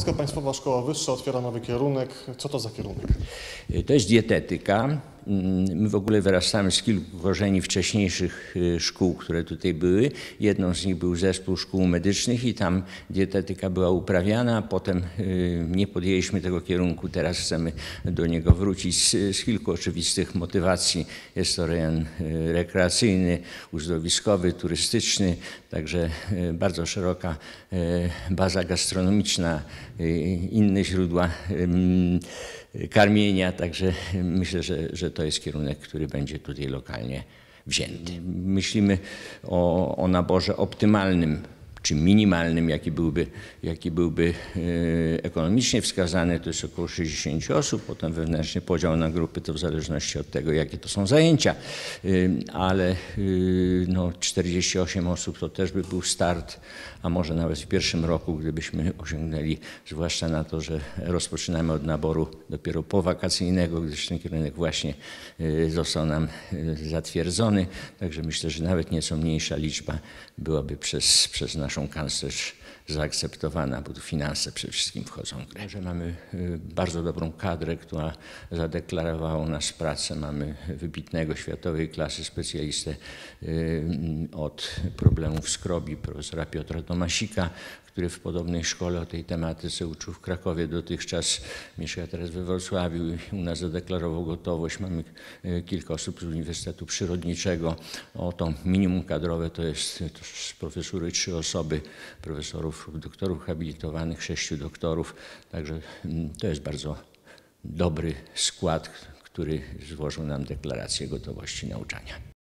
Pomorska Państwowa Szkoła Wyższa otwiera nowy kierunek. Co to za kierunek? To jest dietetyka. My w ogóle wyrastamy z kilku korzeni wcześniejszych y, szkół, które tutaj były. Jedną z nich był zespół szkół medycznych i tam dietetyka była uprawiana. Potem y, nie podjęliśmy tego kierunku. Teraz chcemy do niego wrócić z, z kilku oczywistych motywacji. Jest to rejon y, rekreacyjny, uzdrowiskowy, turystyczny, także bardzo szeroka baza gastronomiczna, inne źródła karmienia, także myślę, że, że to jest kierunek, który będzie tutaj lokalnie wzięty. Myślimy o, o naborze optymalnym czy minimalnym, jaki byłby, jaki byłby e, ekonomicznie wskazany, to jest około 60 osób, potem wewnętrzny podział na grupy to w zależności od tego, jakie to są zajęcia, e, ale e, no, 48 osób to też by był start, a może nawet w pierwszym roku, gdybyśmy osiągnęli, zwłaszcza na to, że rozpoczynamy od naboru dopiero powakacyjnego, gdyż ten kierunek właśnie został nam zatwierdzony, także myślę, że nawet nieco mniejsza liczba byłaby przez, przez nas naszą kanclerz zaakceptowana, bo tu finanse przede wszystkim wchodzą w grę. Że mamy y, bardzo dobrą kadrę, która zadeklarowała nas pracę. Mamy wybitnego światowej klasy specjalistę y, od problemów skrobi, profesora Piotra Tomasika, który w podobnej szkole o tej tematyce uczył w Krakowie dotychczas, mieszka teraz we Wrocławiu i u nas zadeklarował gotowość. Mamy e, kilka osób z Uniwersytetu Przyrodniczego. O to minimum kadrowe to jest z profesury trzy osoby, profesorów, doktorów habilitowanych, sześciu doktorów. Także mm, to jest bardzo dobry skład, który złożył nam deklarację gotowości nauczania.